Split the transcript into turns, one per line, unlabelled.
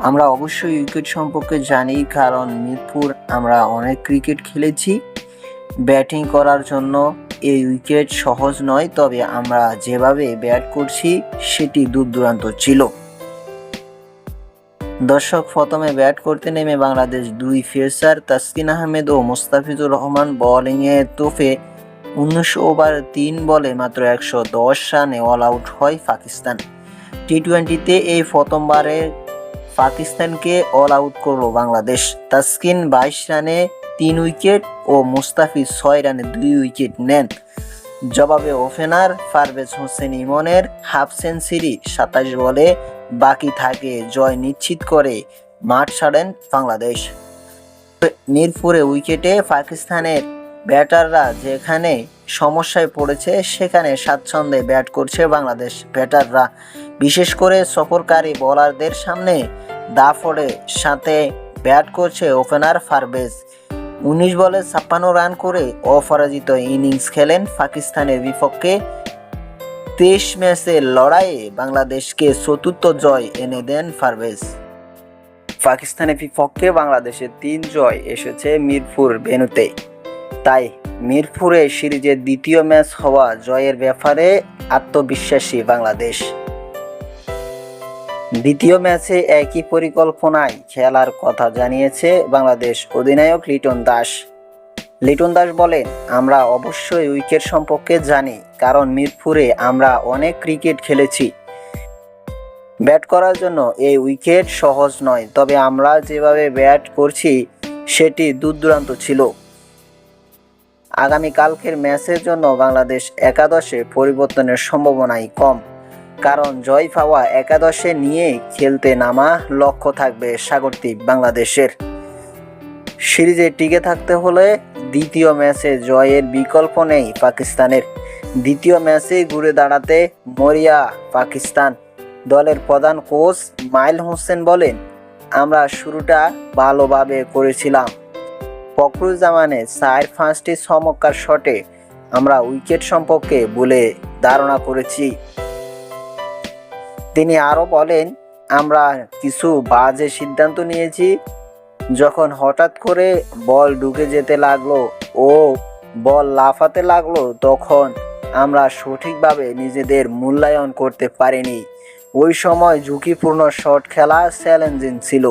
আমরা অবশ্যই উইকেট সম্পর্কে জানি, কারণ মিরপুর আমরা অনেক ক্রিকেট খেলেছি। ব্যাটিং করার জন্য এই উইকেট সহজ নয়, তবে আমরা যেভাবে ব্যাট করছি, সেটি দূর দূরান্ত ছিল। দর্শক, প্রথমে ব্যাট করতে নেমে বাংলাদেশ দুই ফেসার তাসকিন আহমেদ ও মোস্তাফিজুর রহমান বোলিংয়ে তোফে উনিশশো ওভার তিন বলে মাত্র একশো দশ রানে অল আউট হয় পাকিস্তান। টি টোয়েন্টিতে এই প্রথমবারে পাকিস্তানকে অল আউট করল বাংলাদেশ। তাসকিন বাইশ রানে তিন উইকেট ও মুস্তাফিজ ছয় রানে দুই উইকেট নেন। জবাবে ওপেনার পারভেজ হোসেন ইমনের হাফ সেঞ্চুরি সাতাশ বলে বাকি থাকে জয় নিশ্চিত করে মাঠ ছাড়েন বাংলাদেশ। মিরপুরে উইকেটে পাকিস্তানের ব্যাটাররা যেখানে সমস্যায় পড়েছে, সেখানে স্বাচ্ছন্দ্যে ব্যাট করছে বাংলাদেশ ব্যাটাররা। বিশেষ করে সফরকারী বোলারদের সামনে দাফড়ে সাথে ব্যাট করছে ওপেনার ফারবেজ। উনিশ বলে ছাপ্পান্ন রান করে অপরাজিত ইনিংস খেলেন পাকিস্তানের বিপক্ষে। তেইশ ম্যাচের লড়াইয়ে বাংলাদেশকে চতুর্থ জয় এনে দেন ফারভেজ পাকিস্তানের বিপক্ষে বাংলাদেশের তিন জয় এসেছে মিরপুর ভেনুতে। তাই মিরপুরে সিরিজের দ্বিতীয় ম্যাচ হওয়া জয়ের ব্যাপারে আত্মবিশ্বাসী বাংলাদেশ। দ্বিতীয় ম্যাচে একই পরিকল্পনায় খেলার কথা জানিয়েছে বাংলাদেশ অধিনায়ক লিটন দাস। লিটন দাস বলেন, আমরা অবশ্যই উইকেট সম্পর্কে জানি, কারণ মিরপুরে আমরা অনেক ক্রিকেট খেলেছি। ব্যাট করার জন্য এই উইকেট সহজ নয়, তবে আমরা যেভাবে ব্যাট করছি, সেটি দূর ছিল। আগামীকালকের ম্যাচের জন্য বাংলাদেশ একাদশে পরিবর্তনের সম্ভাবনাই কম। কারণ জয় পাওয়া একাদশে নিয়ে খেলতে নামা লক্ষ্য থাকবে স্বাগতিক বাংলাদেশের। সিরিজে টিকে থাকতে হলে দ্বিতীয় ম্যাচে জয়ের বিকল্প নেই পাকিস্তানের। দ্বিতীয় ম্যাচে ঘুরে দাঁড়াতে মরিয়া, পাকিস্তান। দলের প্রধান কোচ মাইল হোসেন বলেন, আমরা শুরুটা ভালোভাবে করেছিলাম। ফখরুজ্জামানের চার পাঁচটি চমৎকার শটে আমরা উইকেট সম্পর্কে বলে ধারণা করেছি। তিনি আরও বলেন, আমরা কিছু বাজে সিদ্ধান্ত নিয়েছি। যখন হঠাৎ করে বল ঢুকে যেতে লাগল ও বল লাফাতে লাগল, তখন আমরা সঠিকভাবে নিজেদের মূল্যায়ন করতে পারিনি। ওই সময় ঝুঁকিপূর্ণ শট খেলা চ্যালেঞ্জিং ছিল।